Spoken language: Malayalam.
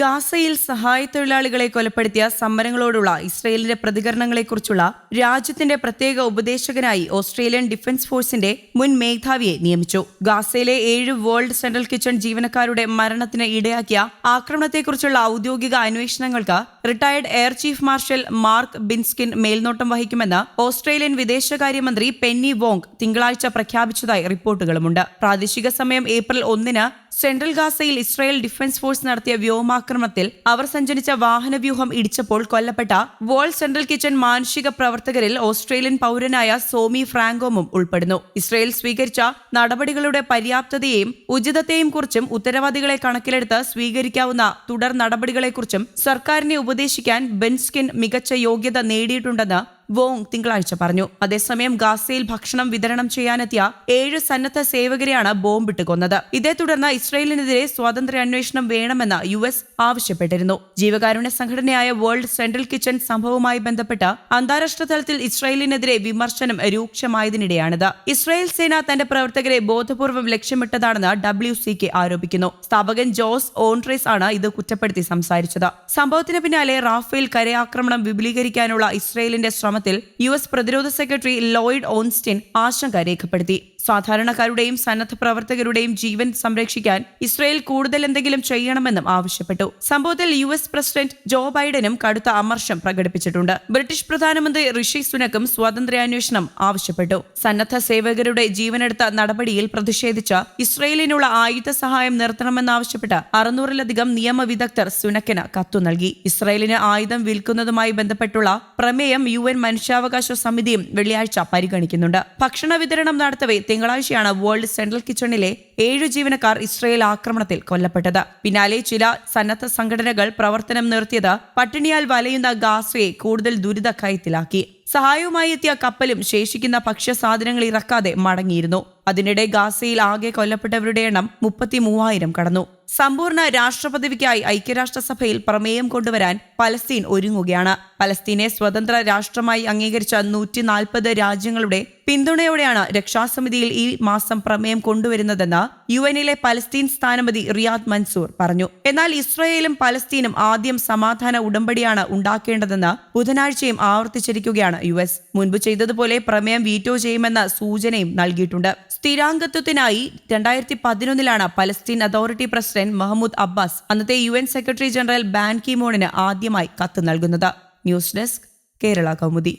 ഗാസയിൽ സഹായ തൊഴിലാളികളെ കൊലപ്പെടുത്തിയ സമരങ്ങളോടുള്ള ഇസ്രയേലിന്റെ പ്രതികരണങ്ങളെക്കുറിച്ചുള്ള രാജ്യത്തിന്റെ പ്രത്യേക ഉപദേശകനായി ഓസ്ട്രേലിയൻ ഡിഫൻസ് ഫോഴ്സിന്റെ മുൻ മേധാവിയെ നിയമിച്ചു. ഗാസയിലെ ഏഴ് വേൾഡ് സെൻട്രൽ കിച്ചൺ ജീവനക്കാരുടെ മരണത്തിന് ഇടയാക്കിയ ആക്രമണത്തെക്കുറിച്ചുള്ള ഔദ്യോഗിക അന്വേഷണങ്ങൾക്ക് retired air chief marshal Mark Binskin മേൽനോട്ടം വഹിക്കുമെന്ന് ഓസ്ട്രേലിയൻ വിദേശകാര്യമന്ത്രി പെന്നി വോങ് തിങ്കളാഴ്ച പ്രഖ്യാപിച്ചതായി റിപ്പോർട്ടുകളുമുണ്ട്. പ്രാദേശിക സമയം ഏപ്രിൽ ഒന്നിന് സെൻട്രൽ ഗാസയിൽ ഇസ്രായേൽ ഡിഫൻസ് ഫോഴ്സ് നടത്തിയ വ്യോമാക്രമണത്തിൽ അവർ സഞ്ചരിച്ച വാഹനവ്യൂഹം ഇടിച്ചപ്പോൾ കൊല്ലപ്പെട്ട വേൾഡ് സെൻട്രൽ കിച്ചൺ മാനുഷിക പ്രവർത്തകരിൽ ഓസ്ട്രേലിയൻ പൗരനായ സോമി ഫ്രാങ്കോമും ഉൾപ്പെടുന്നു. ഇസ്രായേൽ സ്വീകരിച്ച നടപടികളുടെ പര്യാപ്തതയെയും ഉചിതത്തെയും കുറിച്ചും ഉത്തരവാദികളെ കണക്കിലെടുത്ത് സ്വീകരിക്കാവുന്ന തുടർ നടപടികളെക്കുറിച്ചും സർക്കാരിനെ ഉപദേശിക്കാൻ ബെൻസ്കിൻ മികച്ച യോഗ്യത നേടിയിട്ടുണ്ടെന്ന് വോങ് തിങ്കളാഴ്ച പറഞ്ഞു. അതേസമയം ഗാസയിൽ ഭക്ഷണം വിതരണം ചെയ്യാനെത്തിയ ഏഴ് സന്നദ്ധ സേവകരെയാണ് ബോംബിട്ട് കൊന്നത്. ഇതേ തുടർന്ന് ഇസ്രയേലിനെതിരെ സ്വാതന്ത്ര്യ അന്വേഷണം വേണമെന്ന് യു എസ് ആവശ്യപ്പെട്ടിരുന്നു. ജീവകാരുണ്യ സംഘടനയായ വേൾഡ് സെൻട്രൽ കിച്ചൺ സംഭവവുമായി ബന്ധപ്പെട്ട് അന്താരാഷ്ട്ര തലത്തിൽ ഇസ്രയേലിനെതിരെ വിമർശനം രൂക്ഷമായതിനിടെയാണിത്. ഇസ്രയേൽ സേന തന്റെ പ്രവർത്തകരെ ബോധപൂർവം ലക്ഷ്യമിട്ടതാണെന്ന് ഡബ്ല്യു സി കെ ആരോപിക്കുന്നു. സ്ഥാപകൻ ജോസ് ഓൺട്രേസ് ആണ് ഇത് കുറ്റപ്പെടുത്തി സംസാരിച്ചത്. സംഭവത്തിന് പിന്നാലെ റാഫേൽ കരയാക്രമണം വിപുലീകരിക്കാനുള്ള ഇസ്രയേലിന്റെ ഇസ്രായേലിന്റെ ശ്രമത്തിൽ യു എസ് പ്രതിരോധ സെക്രട്ടറി ലോയിഡ് ഓൺസ്റ്റിൻ ആശങ്ക രേഖപ്പെടുത്തി. സാധാരണക്കാരുടെയും സന്നദ്ധ പ്രവർത്തകരുടെയും ജീവൻ സംരക്ഷിക്കാൻ ഇസ്രയേൽ കൂടുതൽ എന്തെങ്കിലും ചെയ്യണമെന്നും ആവശ്യപ്പെട്ടു. സംഭവത്തിൽ യു എസ് പ്രസിഡന്റ് ജോ ബൈഡനും കടുത്ത അമർഷം പ്രകടിപ്പിച്ചിട്ടുണ്ട്. ബ്രിട്ടീഷ് പ്രധാനമന്ത്രി ഋഷി സുനക്കും സ്വാതന്ത്ര്യാന്വേഷണം ആവശ്യപ്പെട്ടു. സന്നദ്ധ സേവകരുടെ ജീവനെടുത്ത നടപടിയിൽ പ്രതിഷേധിച്ച ഇസ്രയേലിനുള്ള ആയുധ സഹായം നിർത്തണമെന്നാവശ്യപ്പെട്ട് അറുന്നൂറിലധികം നിയമവിദഗ്ധർ സുനക്കിന് കത്തു നൽകി. ഇസ്രയേലിന് ആയുധം വിൽക്കുന്നതുമായി ബന്ധപ്പെട്ടുള്ള പ്രമേയം യു എൻ മനുഷ്യാവകാശ സമിതിയും വെള്ളിയാഴ്ച പരിഗണിക്കുന്നുണ്ട്. ഭക്ഷണ വിതരണം നടത്തവെ തിങ്കളാഴ്ചയാണ് വേൾഡ് സെൻട്രൽ കിച്ചണിലെ ഏഴു ജീവനക്കാർ ഇസ്രയേൽ ആക്രമണത്തിൽ കൊല്ലപ്പെട്ടത്. പിന്നാലെ ചില സന്നദ്ധ സംഘടനകൾ പ്രവർത്തനം നിർത്തിയത് പട്ടിണിയാൽ വലയുന്ന ഗാസയെ കൂടുതൽ ദുരിതക്കയത്തിലാക്കി. സഹായവുമായി എത്തിയ കപ്പലും ശേഷിക്കുന്ന ഭക്ഷ്യസാധനങ്ങൾ ഇറക്കാതെ മടങ്ങിയിരുന്നു. അതിനിടെ ഗാസയിൽ ആകെ കൊല്ലപ്പെട്ടവരുടെ എണ്ണം മുപ്പത്തി മൂവായിരം കടന്നു. സമ്പൂർണ രാഷ്ട്രപദവിക്കായി ഐക്യരാഷ്ട്രസഭയിൽ പ്രമേയം കൊണ്ടുവരാൻ പലസ്തീൻ ഒരുങ്ങുകയാണ്. പലസ്തീനെ സ്വതന്ത്ര രാഷ്ട്രമായി അംഗീകരിച്ച നൂറ്റി രാജ്യങ്ങളുടെ പിന്തുണയോടെയാണ് രക്ഷാസമിതിയിൽ ഈ മാസം പ്രമേയം കൊണ്ടുവരുന്നതെന്ന് യു എനിലെ പലസ്തീൻ സ്ഥാനപതി റിയാദ് മൻസൂർ പറഞ്ഞു. എന്നാൽ ഇസ്രയേലും പലസ്തീനും ആദ്യം സമാധാന ഉടമ്പടിയാണ് ഉണ്ടാക്കേണ്ടതെന്ന് ബുധനാഴ്ചയും ആവർത്തിച്ചിരിക്കുകയാണ് യു എസ്. മുൻപ് ചെയ്തതുപോലെ പ്രമേയം വീറ്റോ ചെയ്യുമെന്ന സൂചനയും നൽകിയിട്ടുണ്ട്. സ്ഥിരാംഗത്വത്തിനായി രണ്ടായിരത്തി പതിനൊന്നിലാണ് Palestine authority president Mahmoud Abbas അന്നത്തെ U N secretary general Ban കിമോണിന് ആദ്യമായി കത്ത് നൽകുന്നത്. News desk Kerala Kaumudi.